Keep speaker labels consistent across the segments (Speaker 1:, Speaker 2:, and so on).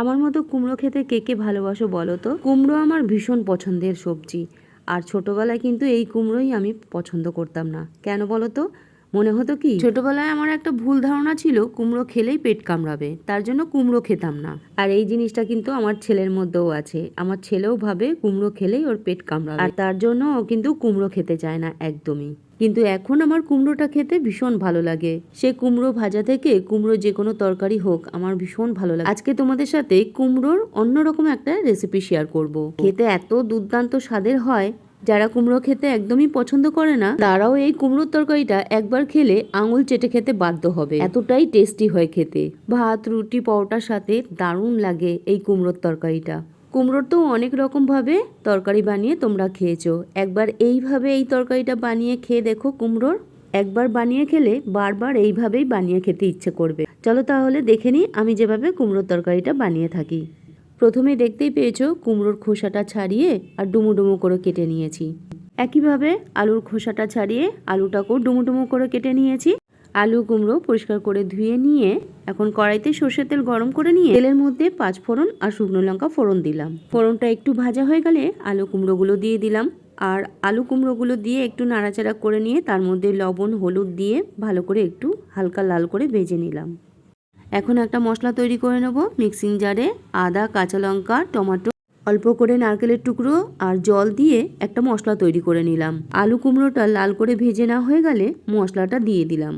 Speaker 1: আমার মতো কুমড়ো খেতে কে কে ভালোবাসো বলো তো? কুমড়ো আমার ভীষণ পছন্দের সবজি। আর ছোটবেলায় কিন্তু এই কুমড়োই আমি পছন্দ করতাম না। কেন বলো তো? মনে হতো কি? ছোটবেলায় আমার একটা ভুল ধারণা ছিল, কুমড়ো খেলেই পেট কামড়াবে। তার জন্য কুমড়ো খেতাম না। আর এই জিনিসটা কিন্তু আমার ছেলের মধ্যেও আছে। আমার ছেলেও ভাবে কুমড়ো খেলেই ওর পেট কামড়াবে। আর তার জন্য ও কিন্তু কুমড়ো খেতে চায় না একদমই। কিন্তু এখন আমার কুমড়োটা খেতে ভীষণ ভালো লাগে। সে কুমড়ো ভাজা থেকে কুমড়ো যে কোনো তরকারি হোক, আমার ভীষণ ভালো লাগে। আজকে তোমাদের সাথে কুমড়োর অন্যরকম একটা রেসিপি শেয়ার করব। খেতে এত দুর্দান্ত স্বাদের হয়, যারা কুমড়ো খেতে একদমই পছন্দ করে না, তারাও এই কুমড়োর তরকারিটা একবার খেলে আঙুল চেটে খেতে বাধ্য হবে। এতটাই টেস্টি হয় খেতে। ভাত, রুটি, পরোটার সাথে দারুণ লাগে এই কুমড়োর তরকারিটা। কুমড়োর তো অনেক রকমভাবে তরকারি বানিয়ে তোমরা খেয়েছো। একবার এইভাবে এই তরকারিটা বানিয়ে খেয়ে দেখো কুমড়োর। একবার বানিয়ে খেলে বারবার এইভাবেই বানিয়ে খেতে ইচ্ছে করবে। চলো তাহলে দেখে নিই আমি যেভাবে কুমড়োর তরকারিটা বানিয়ে থাকি। প্রথমে দেখতেই পেয়েছ কুমড়োর খোসাটা ছাড়িয়ে আর ডুমু ডুমু করে কেটে নিয়েছি। একইভাবে আলুর খোসাটা ছাড়িয়ে আলুটাকেও ডুমু ডুমু করে কেটে নিয়েছি। আলু কুমড়ো পরিষ্কার করে ধুয়ে নিয়ে এখন কড়াইতে সর্ষের তেল গরম করে নিয়ে তেলের মধ্যে পাঁচ ফোড়ন আর শুকনো লঙ্কা ফোড়ন দিলাম। ফোড়নটা একটু ভাজা হয়ে গেলে আলু কুমড়োগুলো দিয়ে দিলাম। আর আলু কুমড়োগুলো দিয়ে একটু নাড়াচাড়া করে নিয়ে তার মধ্যে লবণ, হলুদ দিয়ে ভালো করে একটু হালকা লাল করে ভেজে নিলাম। এখন একটা মশলা তৈরি করে নেব। মিক্সিং জারে আদা, কাঁচা লঙ্কা, টমেটো, অল্প করে নারকেলের টুকরো আর জল দিয়ে একটা মশলা তৈরি করে নিলাম। আলু কুমড়োটা লাল করে ভেজে না হয়ে গেলে মশলাটা দিয়ে দিলাম।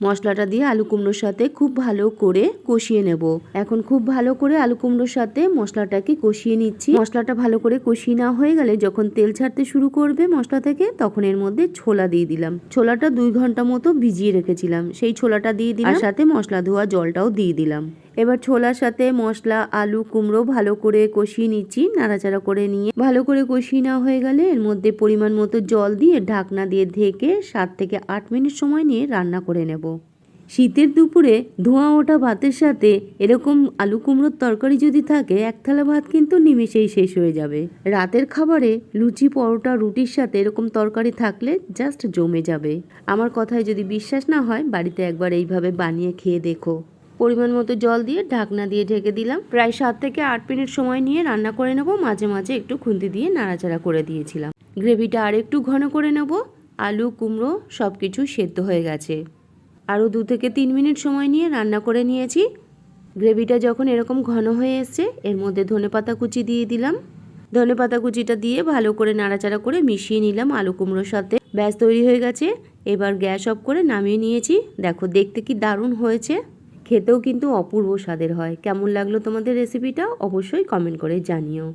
Speaker 1: মশলাটা দিয়ে আলু কুমড়োর সাথে খুব ভালো করে কষিয়ে নেব। এখন খুব ভালো করে আলু কুমড়োর সাথে মশলাটাকে কষিয়ে নিচ্ছি। মশলাটা ভালো করে কষিয়ে না হয়ে গেলে যখন তেল ছাড়তে শুরু করবে মশলা থেকে, তখন এর মধ্যে ছোলা দিয়ে দিলাম। ছোলাটা দুই ঘণ্টা মতো ভিজিয়ে রেখেছিলাম। সেই ছোলাটা দিয়ে দিলাম। সাথে মশলা ধোয়া জলটাও দিয়ে দিলাম। এবার ছোলার সাথে মশলা, আলু কুমড়ো ভালো করে কষিয়ে নিচ্ছি, নাড়াচাড়া করে নিয়ে। ভালো করে কষিয়ে নেওয়া হয়ে গেলে এর মধ্যে পরিমাণ মতো জল দিয়ে ঢাকনা দিয়ে ঢেকে সাত থেকে আট মিনিট সময় নিয়ে রান্না করে নেব। শীতের দুপুরে ধোঁয়া ওঠা ভাতের সাথে এরকম আলু কুমড়োর তরকারি যদি থাকে, এক থালা ভাত কিন্তু নিমেষেই শেষ হয়ে যাবে। রাতের খাবারে লুচি, পরোটা, রুটির সাথে এরকম তরকারি থাকলে জাস্ট জমে যাবে। আমার কথায় যদি বিশ্বাস না হয়, বাড়িতে একবার এইভাবে বানিয়ে খেয়ে দেখো। পরিমাণ মতো জল দিয়ে ঢাকনা দিয়ে ঢেকে দিলাম। প্রায় সাত থেকে আট মিনিট সময় নিয়ে রান্না করে নেব। মাঝে মাঝে একটু খুন্তি দিয়ে নাড়াচাড়া করে দিয়েছিলাম। গ্রেভিটা আর একটু ঘন করে নেব। আলু, কুমড়ো সব কিছু সেদ্ধ হয়ে গেছে। আরও দু থেকে তিন মিনিট সময় নিয়ে রান্না করে নিয়েছি। গ্রেভিটা যখন এরকম ঘন হয়ে এসছে, এর মধ্যে ধনেপাতা কুচি দিয়ে দিলাম। ধনেপাতা কুচিটা দিয়ে ভালো করে নাড়াচাড়া করে মিশিয়ে নিলাম আলু, কুমড়োর সাথে। ব্যাস, তৈরি হয়ে গেছে। এবার গ্যাস অফ করে নামিয়ে নিয়েছি। দেখো, দেখতে কি দারুণ হয়েছে। খেতেও কিন্তু অপূর্ব স্বাদের হয়। কেমন লাগল তোমাদের রেসিপিটা অবশ্যই কমেন্ট করে জানিও।